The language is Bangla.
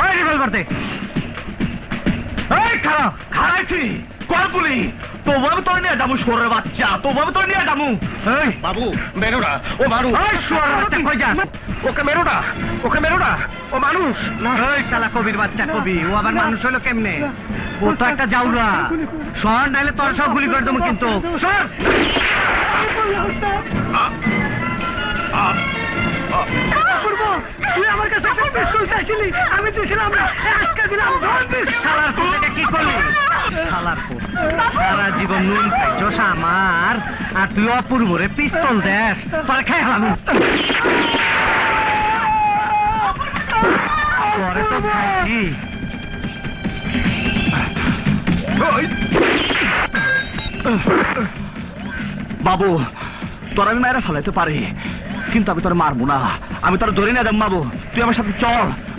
ওই রিভলভার দে এই খারাপ খারাইছি কলপুলি তবু আমি তোর নিয়ে যাব সরে বাচ্চা। আমি তোর নিয়ে যাব। এই বাবু মেরো না। ও মানুষ এই শুয়ারের বাচ্চা কই যাস? ওকে মেরো না। ওকে মেরো না। ও মানুষ। এই শালা কবির বাচ্চা কবি। ও আবার মানুষ হলো কেমনে? ও তো একটা জাউরা। শহর নাইলে তোর সব গুলি করে দেবো কিন্তু। সর তুই আমার কাছে একটা পিস্তল চাইছিলি, আমি আজকে দিলাম। শালার কি করলি? শালার সারা জীবন নুন আমার আর তুই পিস্তল তোরা হলাম পরে তো বাবু, তোর আমি মায়েরা ফেলাইতে পারি। কিন্তু আমি তোর মারবো না। আমি তোর ধরে না দেব বাবু তুই আমার সাথে চল।